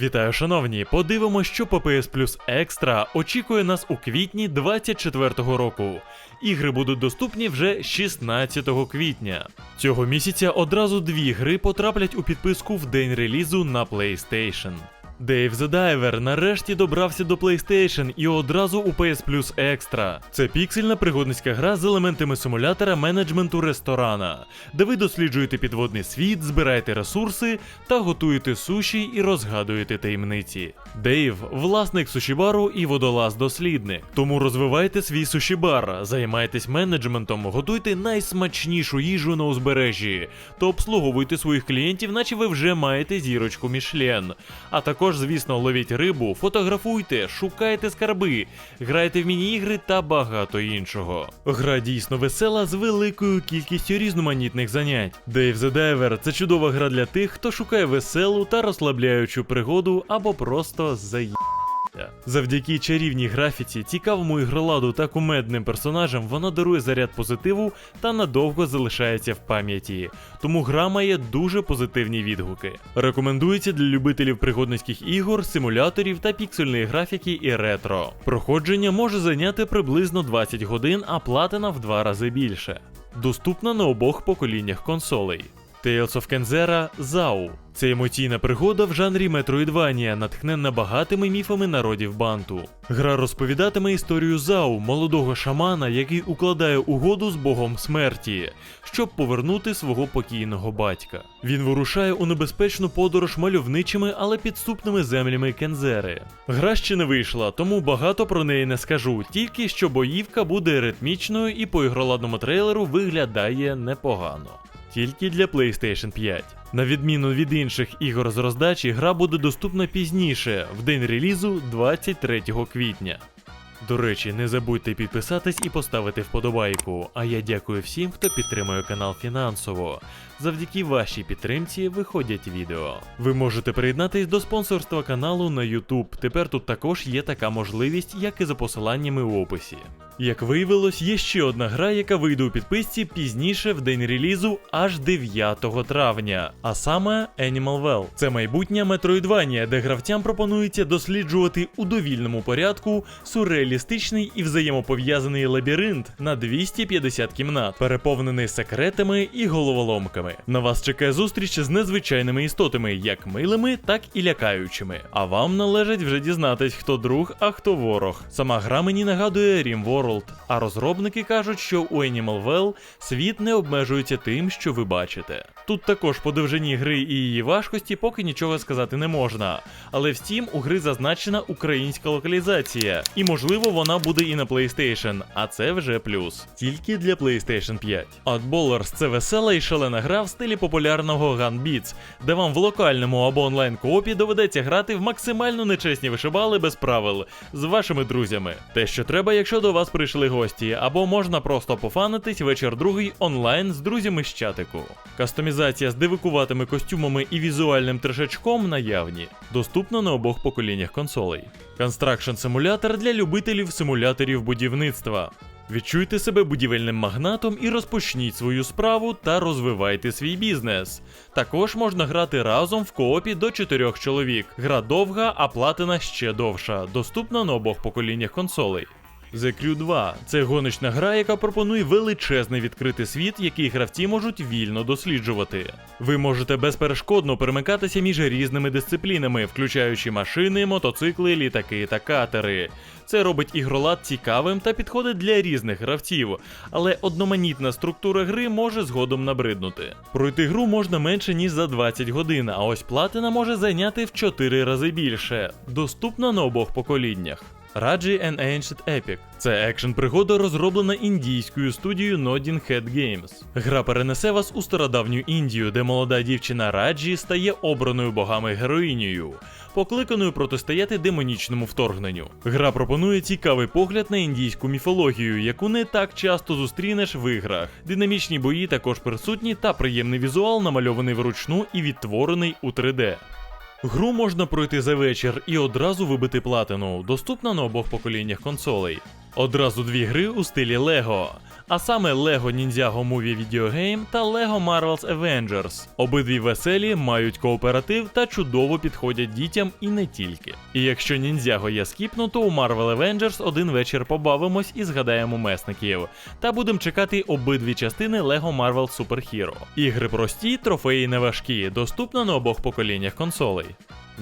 Вітаю, шановні! Подивимось, що по PS Plus Extra очікує нас у квітні 24-го року. Ігри будуть доступні вже 16 квітня. Цього місяця одразу дві гри потраплять у підписку в день релізу на PlayStation. Dave the Diver нарешті добрався до PlayStation і одразу у PS Plus Extra. Це піксельна пригодницька гра з елементами симулятора менеджменту ресторана, де ви досліджуєте підводний світ, збираєте ресурси та готуєте суші і розгадуєте таємниці. Дейв власник сушібару і водолаз-дослідник. Тому розвивайте свій сушібар, займайтесь менеджментом, готуйте найсмачнішу їжу на узбережжі та обслуговуйте своїх клієнтів, наче ви вже маєте зірочку Мішлен. А також, звісно, ловіть рибу, фотографуйте, шукайте скарби, грайте в міні-ігри та багато іншого. Гра дійсно весела з великою кількістю різноманітних занять. Dave the Diver – це чудова гра для тих, хто шукає веселу та розслабляючу пригоду або просто заї. Завдяки чарівній графіці, цікавому ігроладу та кумедним персонажам вона дарує заряд позитиву та надовго залишається в пам'яті. Тому гра має дуже позитивні відгуки. Рекомендується для любителів пригодницьких ігор, симуляторів та піксельної графіки і ретро. Проходження може зайняти приблизно 20 годин, а платина в два рази більше. Доступна на обох поколіннях консолей. Tales of Kenzera ZAU – це емоційна пригода в жанрі Metroidvania, натхненна багатими міфами народів Банту. Гра розповідатиме історію Зау, молодого шамана, який укладає угоду з богом смерті, щоб повернути свого покійного батька. Він вирушає у небезпечну подорож мальовничими, але підступними землями Кензери. Гра ще не вийшла, тому багато про неї не скажу, тільки що боївка буде ритмічною і по ігроладному трейлеру виглядає непогано тільки для PlayStation 5. На відміну від інших ігор з роздачі, гра буде доступна пізніше, в день релізу 23 квітня. До речі, не забудьте підписатись і поставити вподобайку. А я дякую всім, хто підтримує канал фінансово. Завдяки вашій підтримці виходять відео. Ви можете приєднатись до спонсорства каналу на YouTube. Тепер тут також є така можливість, як і за посиланнями у описі. Як виявилось, є ще одна гра, яка вийде у підписці пізніше в день релізу аж 9 травня, а саме Animal Well. Це майбутнє Metroidvania, де гравцям пропонується досліджувати у довільному порядку сюрреалістичний і взаємопов'язаний лабіринт на 250 кімнат, переповнений секретами і головоломками. На вас чекає зустріч з незвичайними істотами, як милими, так і лякаючими. А вам належить вже дізнатись, хто друг, а хто ворог. Сама гра мені нагадує RimWorld, а розробники кажуть, що у Animal Well світ не обмежується тим, що ви бачите. Тут також по довжині гри і її важкості поки нічого сказати не можна. Але втім, у гри зазначена українська локалізація, і можливо вона буде і на PlayStation, а це вже плюс. Тільки для PlayStation 5. Oddballers – це весела і шалена гра в стилі популярного Gun де вам в локальному або онлайн коопі доведеться грати в максимально нечесні вишибали без правил з вашими друзями. Те, що треба, якщо до вас прийшли гості, або можна просто пофанитись вечір другий онлайн з друзями з чатику. Кастомізація з дивикуватими костюмами і візуальним трешачком наявні, доступно на обох поколіннях консолей. Construction симулятор для любителів симуляторів будівництва. Відчуйте себе будівельним магнатом і розпочніть свою справу та розвивайте свій бізнес. Також можна грати разом в коопі до 4 чоловік. Гра довга, а платина ще довша, доступна на обох поколіннях консолей. The Crew 2 це гоночна гра, яка пропонує величезний відкритий світ, який гравці можуть вільно досліджувати. Ви можете безперешкодно перемикатися між різними дисциплінами, включаючи машини, мотоцикли, літаки та катери. Це робить ігролад цікавим та підходить для різних гравців, але одноманітна структура гри може згодом набриднути. Пройти гру можна менше ніж за 20 годин, а ось платина може зайняти в 4 рази більше. Доступна на обох поколіннях. Раджі and Ancient Epic. Це екшн пригода, розроблена індійською студією Notting Head Games. Гра перенесе вас у стародавню Індію, де молода дівчина Раджі стає обраною богами героїнею, покликаною протистояти демонічному вторгненню. Гра пропонує цікавий погляд на індійську міфологію, яку не так часто зустрінеш в іграх. Динамічні бої також присутні та приємний візуал, намальований вручну і відтворений у 3D. Гру можна пройти за вечір і одразу вибити платину, доступна на обох поколіннях консолей. Одразу дві гри у стилі Лего. А саме LEGO Ninjago Movie Video Game та LEGO Marvel's Avengers. Обидві веселі мають кооператив та чудово підходять дітям і не тільки. І якщо Ninjago я скіпну, то у Marvel Avengers один вечір побавимось і згадаємо месників. Та будемо чекати обидві частини LEGO Marvel Super Hero. Ігри прості, трофеї не важкі, доступно на обох поколіннях консолей.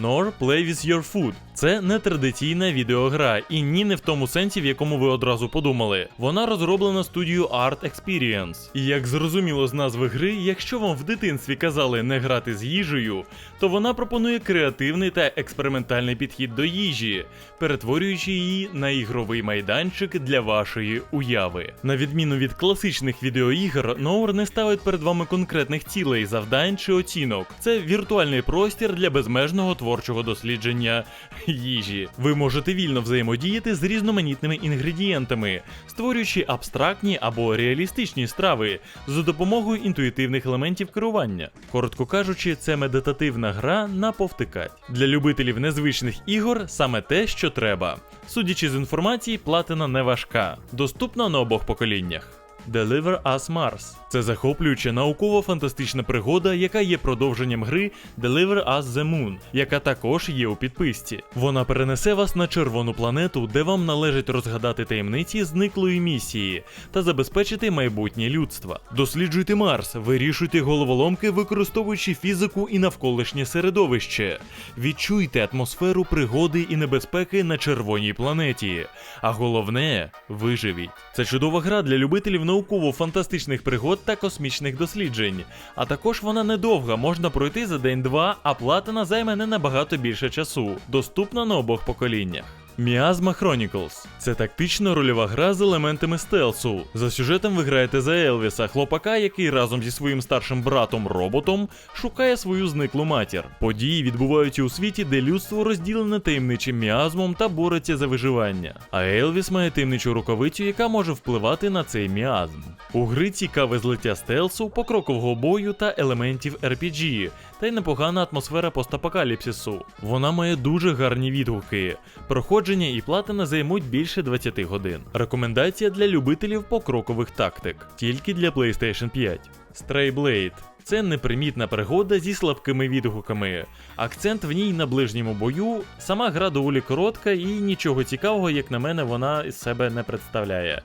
Nor Play With Your Food. Це не традиційна відеогра, і ні не в тому сенсі, в якому ви одразу подумали. Вона розроблена студією Art Experience. І як зрозуміло з назви гри, якщо вам в дитинстві казали не грати з їжею, то вона пропонує креативний та експериментальний підхід до їжі, перетворюючи її на ігровий майданчик для вашої уяви. На відміну від класичних відеоігр, Nor не ставить перед вами конкретних цілей, завдань чи оцінок. Це віртуальний простір для безмежного творчого дослідження їжі. Ви можете вільно взаємодіяти з різноманітними інгредієнтами, створюючи абстрактні або реалістичні страви за допомогою інтуїтивних елементів керування. Коротко кажучи, це медитативна гра на повтикать. Для любителів незвичних ігор саме те, що треба. Судячи з інформації, платина не важка, доступна на обох поколіннях. Deliver Us Mars це захоплююча науково-фантастична пригода, яка є продовженням гри Deliver Us the Moon, яка також є у підписці. Вона перенесе вас на червону планету, де вам належить розгадати таємниці зниклої місії та забезпечити майбутнє людства. Досліджуйте Марс, вирішуйте головоломки, використовуючи фізику і навколишнє середовище. Відчуйте атмосферу пригоди і небезпеки на червоній планеті. А головне виживіть. Це чудова гра для любителів науково-фантастичних пригод та космічних досліджень. А також вона недовга, можна пройти за день-два, а платина займе не набагато більше часу. Доступна на обох поколіннях. Miasma Chronicles це тактична рольова гра з елементами стелсу. За сюжетом ви граєте за Елвіса, хлопака, який разом зі своїм старшим братом роботом шукає свою зниклу матір. Події відбуваються у світі, де людство розділене таємничим міазмом та бореться за виживання. А Елвіс має таємничу рукавицю, яка може впливати на цей міазм. У гри цікаве злиття стелсу, покрокового бою та елементів RPG, та й непогана атмосфера постапокаліпсису. Вона має дуже гарні відгуки. Проходження і платина займуть більше 20 годин. Рекомендація для любителів покрокових тактик, тільки для PlayStation 5. Stray Blade це непримітна пригода зі слабкими відгуками. Акцент в ній на ближньому бою. Сама гра доволі коротка і нічого цікавого, як на мене, вона із себе не представляє.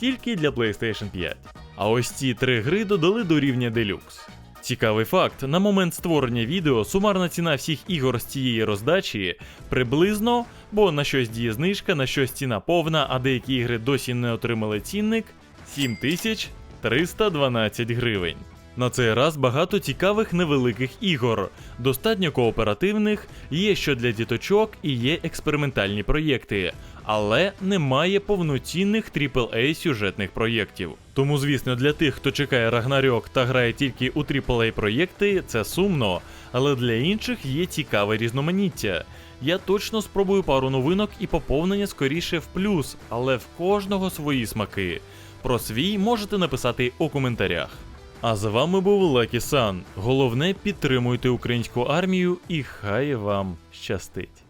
Тільки для PlayStation 5. А ось ці три гри додали до рівня Deluxe. Цікавий факт: на момент створення відео сумарна ціна всіх ігор з цієї роздачі приблизно, бо на щось діє знижка, на щось ціна повна, а деякі ігри досі не отримали цінник 7312 гривень. На цей раз багато цікавих невеликих ігор, достатньо кооперативних, є що для діточок і є експериментальні проєкти, але немає повноцінних AAA сюжетних проєктів. Тому, звісно, для тих, хто чекає Рагнарьок та грає тільки у AAA проєкти, це сумно, але для інших є цікаве різноманіття. Я точно спробую пару новинок і поповнення скоріше в плюс, але в кожного свої смаки. Про свій можете написати у коментарях. А з вами був Лакі Сан. Головне підтримуйте українську армію і хай вам щастить.